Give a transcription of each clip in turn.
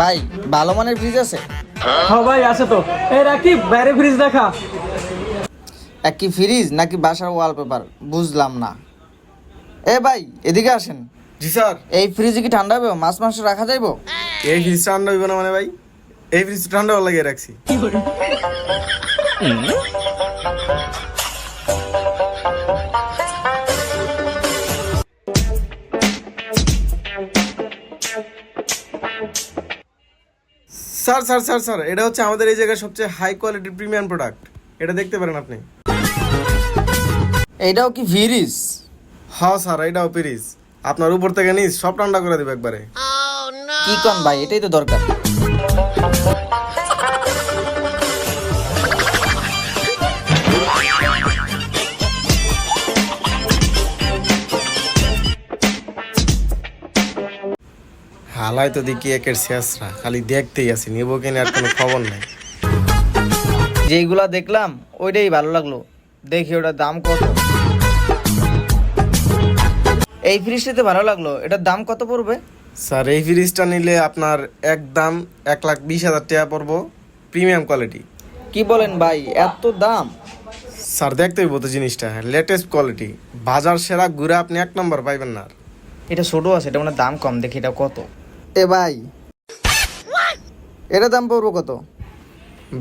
ভাই ভালো মানের ফ্রিজ আছে? হ্যাঁ ভাই আছে তো। এই রাকিব বাইরে ফ্রিজ দেখা। এক কি ফ্রিজ নাকি বাসার ওয়ালপেপার বুঝলাম না। এ ভাই এদিকে আসেন। জি স্যার। এই ফ্রিজে কি ঠান্ডা হবে মাছ মাংস রাখা যাইবো? এই ফ্রিজ ঠান্ডা হইব না মানে ভাই? এই ফ্রিজ ঠান্ডা হওয়ার লাগিয়ে রাখছি। স্যার স্যার স্যার স্যার এটা হচ্ছে আমাদের এই জায়গায় সবচেয়ে হাই কোয়ালিটির প্রিমিয়াম প্রোডাক্ট এটা দেখতে পারেন আপনি। এইটাও কি ভিরিস হ্যাঁ স্যার এটাও পিরিস আপনার উপর থেকে নিস সব ঠান্ডা করে দেবে একবারে। কি কন ভাই এটাই তো দরকার। হালাই তো দেখি একের শেষরা খালি দেখতেই আছি নিব কিনে আর কোনো খবর নাই। যেইগুলা দেখলাম ওইটাই ভালো লাগল। দেখি ওটার দাম কত। এই ফ্রিজটাতে ভালো লাগল এটার দাম কত পড়বে? স্যার এই ফ্রিজটা নিলে আপনার একদম এক লাখ বিশ হাজার টাকা পড়ব প্রিমিয়াম কোয়ালিটি। কি বলেন ভাই এত দাম? স্যার দেখতে হইব তো জিনিসটা লেটেস্ট কোয়ালিটি বাজার সেরা ঘুরে আপনি এক নম্বর পাইবেন না আর। এটা ছোটো আছে এটা মানে দাম কম দেখি এটা কত। এ ভাই। এটা দাম পড়ব কত?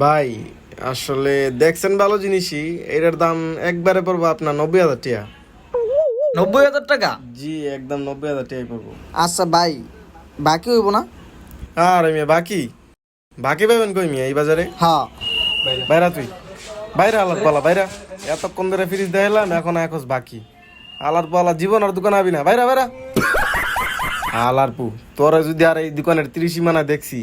ভাই আসলে দেখছেন ভালো জিনিসই এটার দাম একবারে পড়ব আপনার নব্বই হাজার টাকা। নব্বই হাজার টাকা? জি একদম নব্বই হাজার টাকাই পড়ব। আচ্ছা ভাই বাকি হইব না? আর মিয়া বাকি? বাকি পাবেন কই মিয়া এই বাজারে? হ্যাঁ। বাইরা তুই। বাইরে আলাদ পালা বাইরা। এতক্ষণ ধরে ফ্রিজ দেখালাম এখন একস বাকি। আলার পালা জীবন আর দোকান আবি না। বাইরা বাইরা। আলার পু তোরা যদি আর এই দোকানের ত্রিশ মানা দেখছি